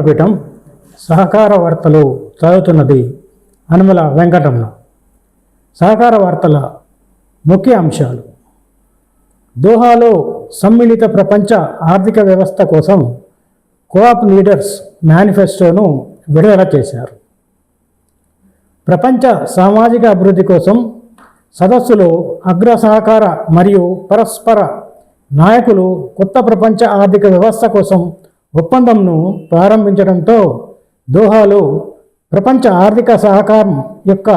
ధర్మపీఠం సహకార వార్తలు చదువుతున్నది అనుమల వెంకటరమణ. సహకార వార్తల ముఖ్య అంశాలు. దోహాలో సమ్మిళిత ప్రపంచ ఆర్థిక వ్యవస్థ కోసం కోఆప్ లీడర్స్ మేనిఫెస్టోను విడుదల చేశారు. ప్రపంచ సామాజిక అభివృద్ధి కోసం సదస్సులో అగ్ర సహకార మరియు పరస్పర నాయకులు కొత్త ప్రపంచ ఆర్థిక వ్యవస్థ కోసం ఒప్పందంను ప్రారంభించడంతో దోహాలో ప్రపంచ ఆర్థిక సహకారం యొక్క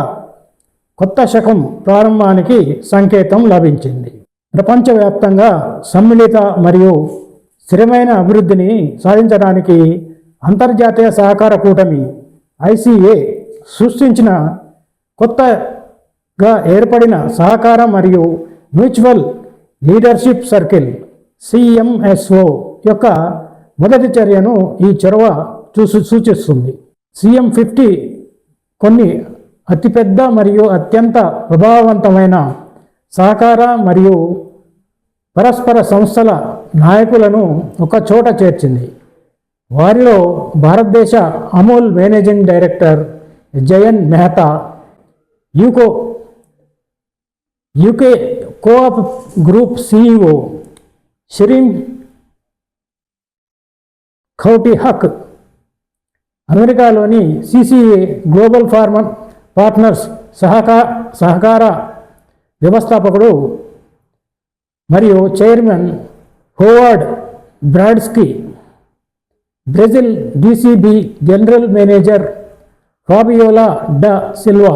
కొత్త శకం ప్రారంభానికి సంకేతం లభించింది. ప్రపంచవ్యాప్తంగా సమ్మిళిత మరియు స్థిరమైన అభివృద్ధిని సాధించడానికి అంతర్జాతీయ సహకార కూటమి ఐసిఏ సృష్టించిన కొత్తగా ఏర్పడిన సహకార మరియు మ్యూచువల్ లీడర్షిప్ సర్కిల్ సిఎంఎస్ఓ యొక్క మొదటి చర్యను ఈ చొరవ చూసి సూచిస్తుంది. సీఎం ఫిఫ్టీ కొన్ని అతిపెద్ద మరియు అత్యంత ప్రభావవంతమైన సహకార మరియు పరస్పర సంస్థల నాయకులను ఒక చోట చేర్చింది. వారిలో భారతదేశ Amul managing director Jayen Mehta UCO UK co-op group CEO Shirine Khoury Haq. అమెరికాలోని సిసిఏ గ్లోబల్ ఫార్మర్ పార్ట్నర్స్ సహకా సహకార వ్యవస్థాపకుడు మరియు chairman Howard Brodsky Brazil DCB general manager Fabiola da Silva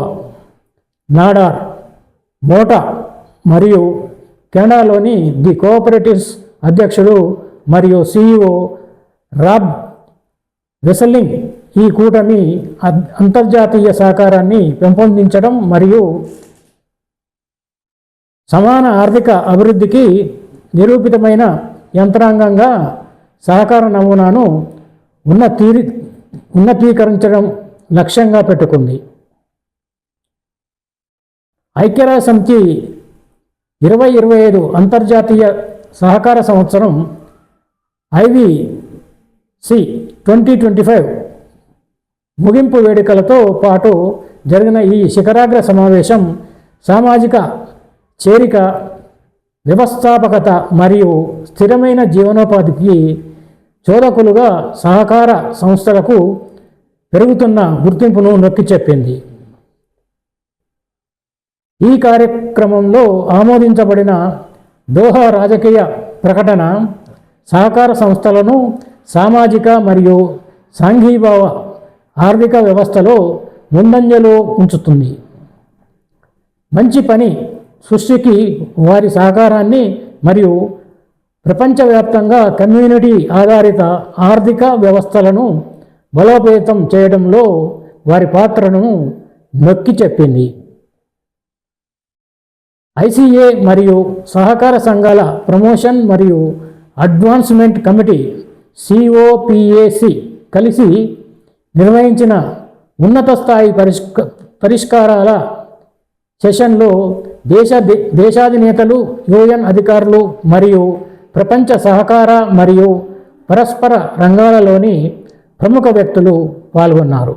Nader Motta మరియు కెనడాలోని ది కోఆపరేటివ్స్ అధ్యక్షుడు మరియు సిఇఓ రాబ్ వెసలింగ్ ఈ కూటమి అంతర్జాతీయ సహకారాన్ని పెంపొందించడం మరియు సమాన ఆర్థిక అభివృద్ధికి నిరూపితమైన యంత్రాంగంగా సహకార నమూనాను ఉన్నతీరి ఉన్నతీకరించడం లక్ష్యంగా పెట్టుకుంది. ఐక్యరాజ్య సమితి ఇరవై ఇరవై ఐదు అంతర్జాతీయ సహకార సంవత్సరం IY C twenty twenty five ముగింపు వేడుకలతో పాటు జరిగిన ఈ శిఖరాగ్ర సమావేశం సామాజిక చేరిక వ్యవస్థాపకత మరియు స్థిరమైన జీవనోపాధికి చోదకులుగా సహకార సంస్థలకు పెరుగుతున్న గుర్తింపును నొక్కి చెప్పింది. ఈ కార్యక్రమంలో ఆమోదించబడిన దోహా రాజకీయ ప్రకటన సహకార సంస్థలను సామాజిక మరియు సాంఘీభావ ఆర్థిక వ్యవస్థలో ముందంజలో ఉంచుతుంది. మంచి పని సృష్టికి వారి సహకారాన్ని మరియు ప్రపంచవ్యాప్తంగా కమ్యూనిటీ ఆధారిత ఆర్థిక వ్యవస్థలను బలోపేతం చేయడంలో వారి పాత్రను నొక్కి చెప్పింది. ఐసీఏ మరియు సహకార సంఘాల ప్రమోషన్ మరియు అడ్వాన్స్మెంట్ కమిటీ సిఓపిఏసి కలిసి నిర్వహించిన ఉన్నత స్థాయి పరిష్క పరిష్కారాల సెషన్లో దేశ దేశాధినేతలు యుఎన్ అధికారులు మరియు ప్రపంచ సహకార మరియు పరస్పర రంగాలలోని ప్రముఖ వ్యక్తులు పాల్గొన్నారు.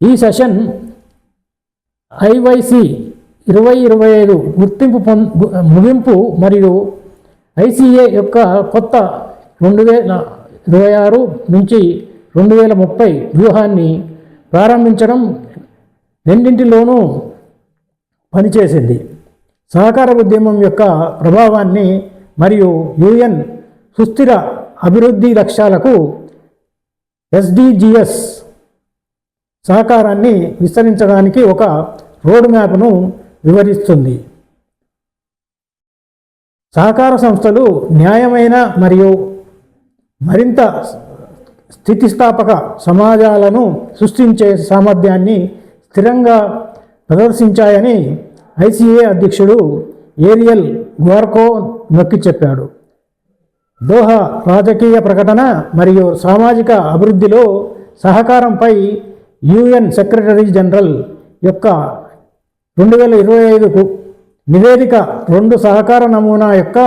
ఈ సెషన్ ఐవైసి ఇరవై ఇరవై ఐదు గుర్తింపు పొం ముగింపు మరియు ఐసీఏ యొక్క కొత్త రెండు వేల ఇరవై ఆరు నుంచి రెండు వేల ముప్పై వ్యూహాన్ని ప్రారంభించడం రెండింటిలోనూ పనిచేసింది. సహకార ఉద్యమం యొక్క ప్రభావాన్ని మరియు యుఎన్ సుస్థిర అభివృద్ధి లక్ష్యాలకు ఎస్డిజిఎస్ సహకారాన్ని విస్తరించడానికి ఒక రోడ్ మ్యాప్ను వివరిస్తుంది. సహకార సంస్థలు న్యాయమైన మరియు మరింత స్థితిస్థాపక సమాజాలను సృష్టించే సామర్థ్యాన్ని స్థిరంగా ప్రదర్శించాయని ఐసీఏ అధ్యక్షుడు ఏరియల్ గ్వార్కో నొక్కి చెప్పాడు. దోహా రాజకీయ ప్రకటన మరియు సామాజిక అభివృద్ధిలో సహకారంపై యుఎన్ సెక్రటరీ జనరల్ యొక్క రెండు వేల ఇరవై ఐదుకు నివేదిక రెండు సహకార నమూనా యొక్క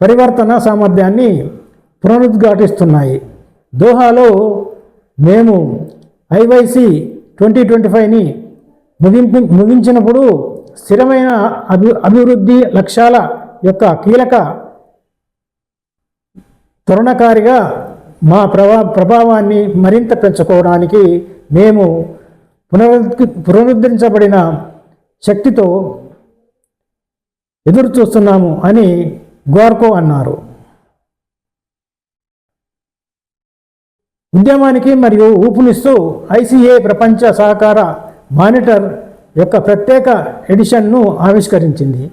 పరివర్తన సామర్థ్యాన్ని పునరుద్ఘాటిస్తున్నాయి. దోహాలో మేము ఐవైసి ట్వంటీ ట్వంటీ ఫైవ్ని ముగింపు ముగించినప్పుడు స్థిరమైన అభి అభివృద్ధి లక్ష్యాల యొక్క కీలక త్వరణకారిగా మా ప్రభా ప్రభావాన్ని మరింత పెంచుకోవడానికి మేము పునరుద్ధ పునరుద్ధరించబడిన శక్తితో ఎదురు చూస్తున్నాము అని గోర్కో అన్నారు. ఉద్యమానికి మరియు ఊపునిస్తూ ఐసీఏ ప్రపంచ సహకార మానిటర్ యొక్క ప్రత్యేక ఎడిషన్ను ఆవిష్కరించింది.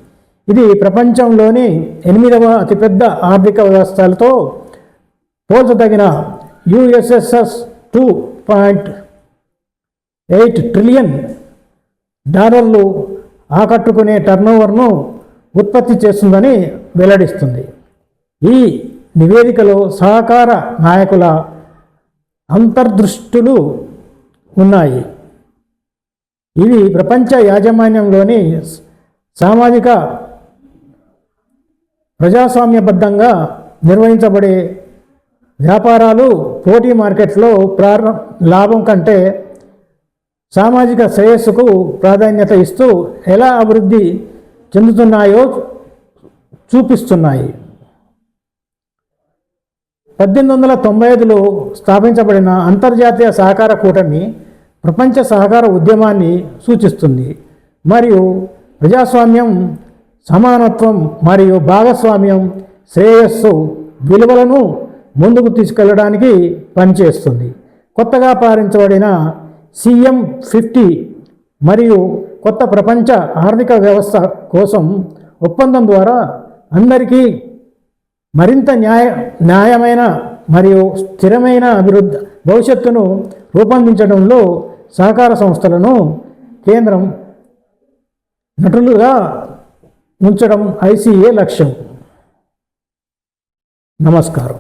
ఇది ప్రపంచంలోని ఎనిమిదవ అతిపెద్ద ఆర్థిక వ్యవస్థలతో పోల్చదగిన యుఎస్ఎస్ఎస్ టూ పాయింట్ ఎయిట్ ట్రిలియన్ డాలర్లు ఆకట్టుకునే టర్నోవర్ను ఉత్పత్తి చేస్తుందని వెల్లడిస్తుంది. ఈ నివేదికలో సహకార నాయకుల అంతర్దృష్టులు ఉన్నాయి. ఇవి ప్రపంచ యాజమాన్యంలోని సామాజిక ప్రజాస్వామ్యబద్ధంగా నిర్వహించబడే వ్యాపారాలు పోటీ మార్కెట్లో ప్రారం లాభం కంటే సామాజిక శ్రేయస్సుకు ప్రాధాన్యత ఇస్తూ ఎలా అభివృద్ధి చెందుతున్నాయో చూపిస్తున్నాయి. పద్దెనిమిది వందల తొంభై ఐదులో స్థాపించబడిన అంతర్జాతీయ సహకార కూటమి ప్రపంచ సహకార ఉద్యమాన్ని సూచిస్తుంది. మరియు ప్రజాస్వామ్యం సమానత్వం మరియు భాగస్వామ్యం శ్రేయస్సు విలువలను ముందుకు తీసుకెళ్ళడానికి పనిచేస్తుంది. కొత్తగా పాలించబడిన సిఎం ఫిఫ్టీ మరియు కొత్త ప్రపంచ ఆర్థిక వ్యవస్థ కోసం ఒప్పందం ద్వారా అందరికీ మరింత న్యాయ న్యాయమైన మరియు స్థిరమైన అభివృద్ధి భవిష్యత్తును రూపొందించడంలో సహకార సంస్థలను కేంద్రం నటులుగా ఉంచడం ఐసీఏ లక్ష్యం. నమస్కారం.